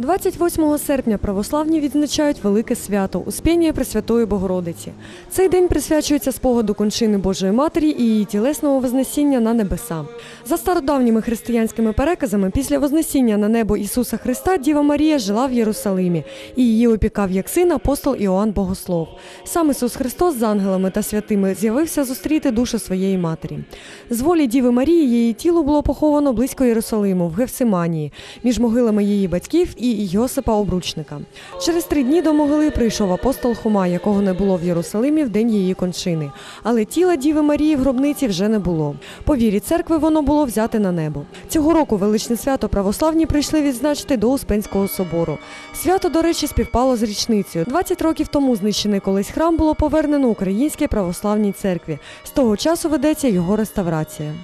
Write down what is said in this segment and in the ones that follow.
28 серпня православні відзначають велике свято Успіння Пресвятої Богородиці. Цей день присвячується спогаду кончини Божої Матері і її тілесного вознесіння на небеса. За стародавніми християнськими переказами, після вознесіння на небо Ісуса Христа Діва Марія жила в Єрусалимі і її опікав як син апостол Іоанн Богослов. Сам Ісус Христос з ангелами та святими з'явився зустріти душу своєї матері. З волі Діви Марії її тіло було поховано близько Єрусалиму в Гевсиманії, між могилами її батьків і Йосипа Обручника. Через три дні до могили прийшов апостол Хома, якого не було в Єрусалимі в день її кончини. Але тіла Діви Марії в гробниці вже не було. По вірі церкви воно було взяте на небо. Цього року величне свято православні прийшли відзначити до Успенського собору. Свято, до речі, співпало з річницею. 20 років тому знищений колись храм було повернено Українській православній церкві. З того часу ведеться його реставрація.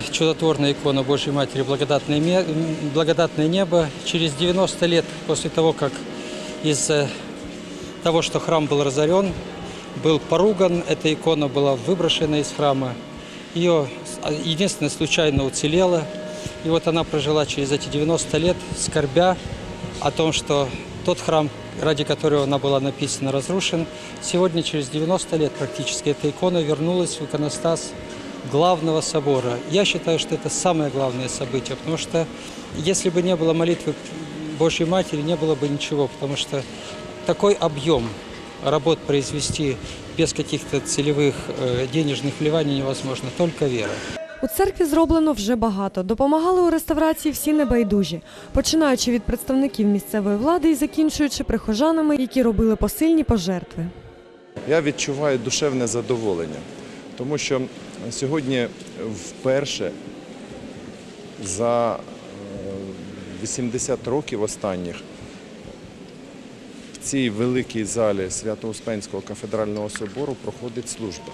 Чудотворная икона Божьей Матери «Благодатное, ме- м, «Благодатное небо». Через 90 лет после того, как из-за того, что храм был разорен, был поруган, эта икона была выброшена из храма. Ее единственное случайно уцелела. И вот она прожила через эти 90 лет, скорбя о том, что тот храм, ради которого она была написана, разрушен. Сегодня, через 90 лет практически, эта икона вернулась в иконостас главного собора. Я считаю, что это самое главное событие, потому что если бы не было молитвы Божьей Матери, не было бы ничего, потому что такой объем работ произвести без каких-то целевых э, денежных вливаний невозможно, только вера. У церкві зроблено вже багато. Допомагали у реставрації всі небайдужі, починаючи від представників місцевої влади і закінчуючи прихожанами, які робили посильні пожертви. Я відчуваю душевне задоволення, тому що сьогодні вперше за е, 80 років останніх в цій великій залі Свято-Успенського кафедрального собору проходить служба.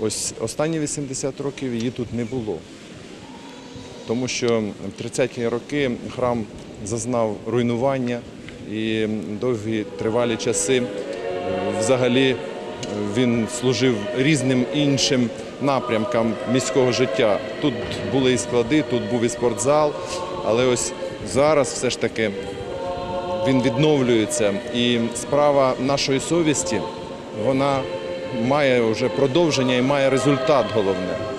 Ось останні 80 років її тут не було. Тому що в 30-ті роки храм зазнав руйнування і довгі тривалі часи е, взагалі е, він служив різним іншим напрямкам міського життя. Тут були і склади, тут був і спортзал, але ось зараз все ж таки він відновлюється. І справа нашої совісті вона має вже продовження і має результат головне.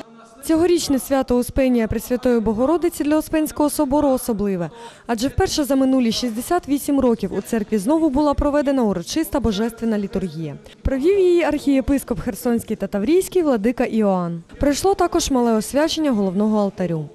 Цьогорічне свято Успенія Пресвятої Богородиці для Успенського собору особливе, адже вперше за минулі 68 років у церкві знову була проведена урочиста божественна літургія. Провів її архієпископ Херсонський та Таврійський владика Іоанн. Пройшло також мале освячення головного алтарю.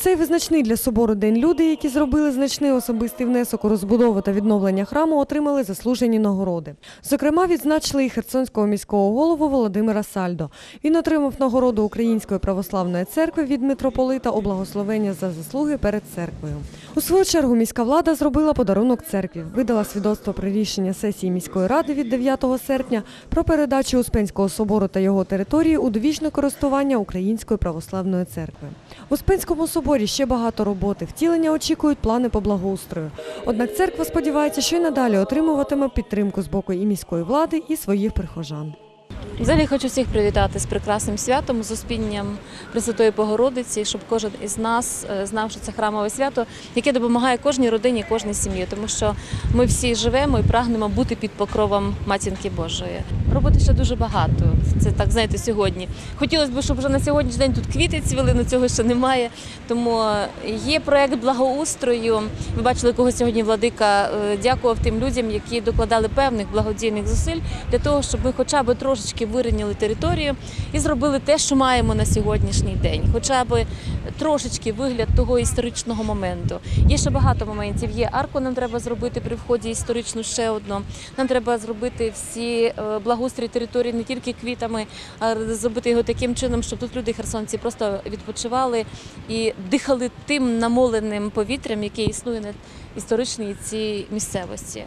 Цей визначний для собору день люди, які зробили значний особистий внесок у розбудову та відновлення храму, отримали заслужені нагороди. Зокрема, відзначили і Херсонського міського голову Володимира Сальдо. Він отримав нагороду Української православної церкви від митрополита у благословення за заслуги перед церквою. У свою чергу міська влада зробила подарунок церкві, видала свідоцтво про рішення сесії міської ради від 9 серпня про передачу Успенського собору та його території у довічне користування Української православної церкви. В Успенському соборі ще багато роботи. Втілення очікують плани по благоустрою. Однак церква сподівається, що й надалі отримуватиме підтримку з боку і міської влади, і своїх прихожан. Взагалі хочу всіх привітати з прекрасним святом, з успінням Пресвятої Богородиці, щоб кожен із нас е, знав, що це храмове свято, яке допомагає кожній родині, кожній сім'ї, тому що ми всі живемо і прагнемо бути під покровом матінки Божої. Роботи ще дуже багато. Це так знаєте сьогодні. Хотілося б, щоб вже на сьогоднішній день тут квіти цвіли, але цього ще немає. Тому є проект благоустрою. Ми бачили, кого сьогодні владика е, дякував тим людям, які докладали певних благодійних зусиль для того, щоб ми хоча б трошечки вирівняли територію і зробили те, що маємо на сьогоднішній день, хоча б трошечки вигляд того історичного моменту. Є ще багато моментів. Є арку, нам треба зробити при вході історичну ще одну. Нам треба зробити всі е, благоустрій території не тільки квітами, а зробити його таким чином, щоб тут люди херсонці просто відпочивали і дихали тим намоленим повітрям, яке існує на історичній цій місцевості.